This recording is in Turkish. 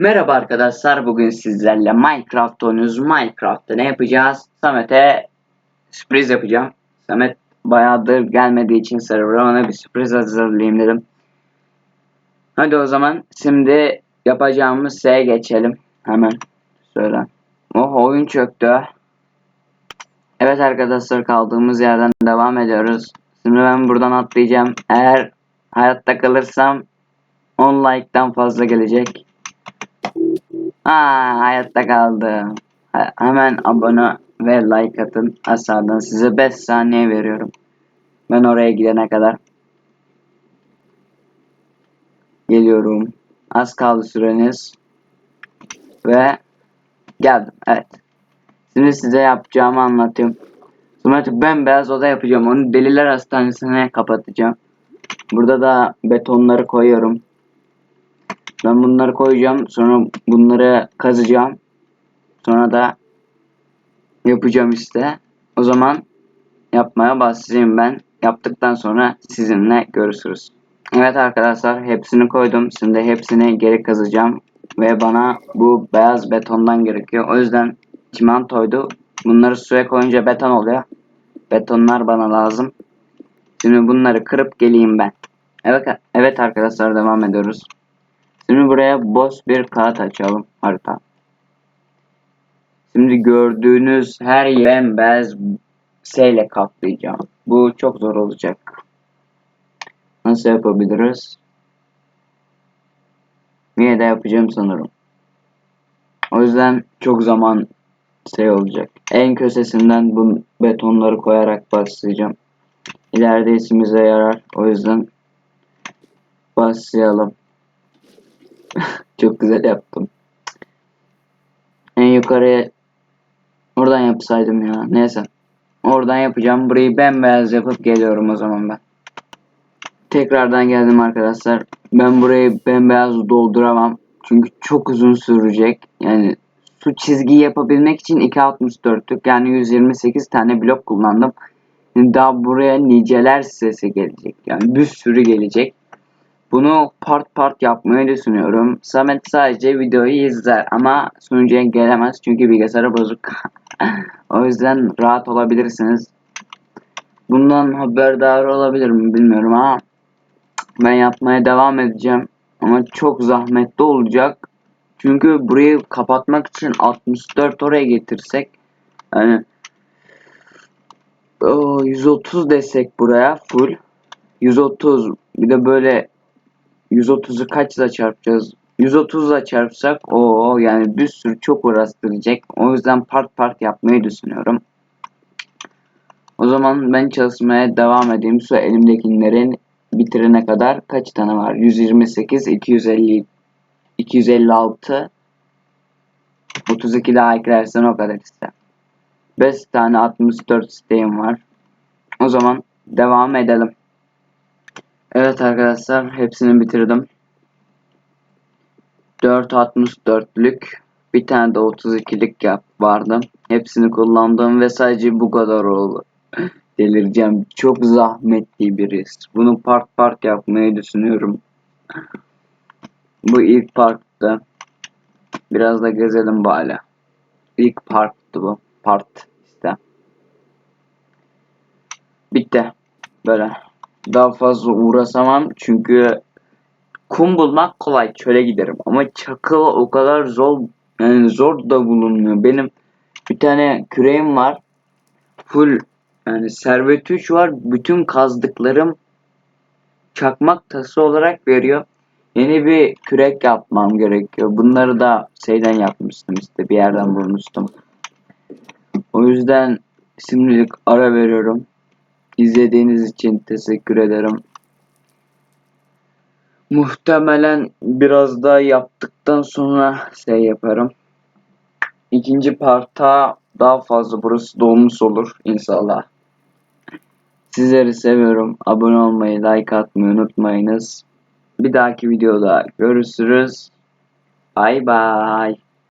Merhaba arkadaşlar bugün sizlerle Minecraft oynuyoruz. Minecraft'ta ne yapacağız? Samet'e sürpriz yapacağım. Samet bayağıdır gelmediği için server'a ona bir sürpriz hazırlayayım dedim. Hadi o zaman şimdi yapacağımız şeye geçelim. Hemen söyle. Oh oyun çöktü. Evet arkadaşlar kaldığımız yerden devam ediyoruz. Şimdi ben buradan atlayacağım. Eğer hayatta kalırsam 10 like'tan fazla gelecek. Aa, hayatta kaldım. Hemen abone ve like atın. Aşağıdan size 5 saniye veriyorum. Ben oraya gidene kadar. Geliyorum. Az kaldı süreniz. Ve geldim. Evet. Şimdi size yapacağımı anlatayım. Sonra bembeyaz oda yapacağım. Onu deliler hastanesine kapatacağım. Burada da betonları koyuyorum. Ben bunları koyacağım. Sonra bunları kazacağım. Sonra da yapacağım işte. O zaman yapmaya başlayayım ben. Yaptıktan sonra sizinle görüşürüz. Evet arkadaşlar hepsini koydum. Şimdi hepsini geri kazacağım. Ve bana bu beyaz betondan gerekiyor. O yüzden çimentoydu. Bunları suya koyunca beton oluyor. Betonlar bana lazım. Şimdi bunları kırıp geleyim ben. Evet, evet arkadaşlar devam ediyoruz. Şimdi buraya boş bir kağıt açalım harita. Şimdi gördüğünüz her yer bembeyaz şeyle kaplayacağım. Bu çok zor olacak. Nasıl yapabiliriz? Niye de yapacağım sanırım. O yüzden çok zaman şey olacak. En köşesinden bu betonları koyarak başlayacağım. İleride işimize yarar. O yüzden başlayalım. Çok güzel yaptım. En yukarıya oradan yapsaydım ya. Neyse. Oradan yapacağım. Burayı bembeyaz yapıp geliyorum o zaman ben. Tekrardan geldim arkadaşlar. Ben burayı bembeyaz dolduramam. Çünkü çok uzun sürecek. Yani şu çizgiyi yapabilmek için 2.64'lük yani 128 tane blok kullandım. Daha buraya niceler sesi gelecek. Yani bir sürü gelecek. Bunu part part yapmayı düşünüyorum. Samet sadece videoyu izler ama sunucuya gelemez çünkü bilgisayarı bozuk. o yüzden rahat olabilirsiniz. Bundan haberdar olabilir mi bilmiyorum ama ben yapmaya devam edeceğim. Ama çok zahmetli olacak. Çünkü burayı kapatmak için 64 oraya getirsek yani o 130 desek buraya full 130 bir de böyle 130'u kaçla çarpacağız? 130'la çarpsak o yani bir sürü çok uğraştıracak. O yüzden part part yapmayı düşünüyorum. O zaman ben çalışmaya devam edeyim. Şu elimdekilerin bitirene kadar kaç tane var? 128, 250, 256, 32 daha eklersen o kadar işte. 5 tane 64 isteğim var. O zaman devam edelim. Evet arkadaşlar hepsini bitirdim. 4.64'lük bir tane de 32'lik yap vardı. Hepsini kullandım ve sadece bu kadar oldu. Delireceğim. Çok zahmetli bir iş. Bunu part part yapmayı düşünüyorum. Bu ilk parttı. Biraz da gezelim bari. İlk parttı bu. Part işte. Bitti. Böyle daha fazla uğraşamam çünkü kum bulmak kolay çöle giderim ama çakıl o kadar zor yani zor da bulunmuyor. Benim bir tane küreğim var. Full yani servet 3 var. Bütün kazdıklarım çakmak tası olarak veriyor. Yeni bir kürek yapmam gerekiyor. Bunları da şeyden yapmıştım işte bir yerden bulmuştum. O yüzden şimdilik ara veriyorum. İzlediğiniz için teşekkür ederim. Muhtemelen biraz daha yaptıktan sonra şey yaparım. İkinci parta daha fazla burası dolmuş olur inşallah. Sizleri seviyorum. Abone olmayı, like atmayı unutmayınız. Bir dahaki videoda görüşürüz. Bay bay.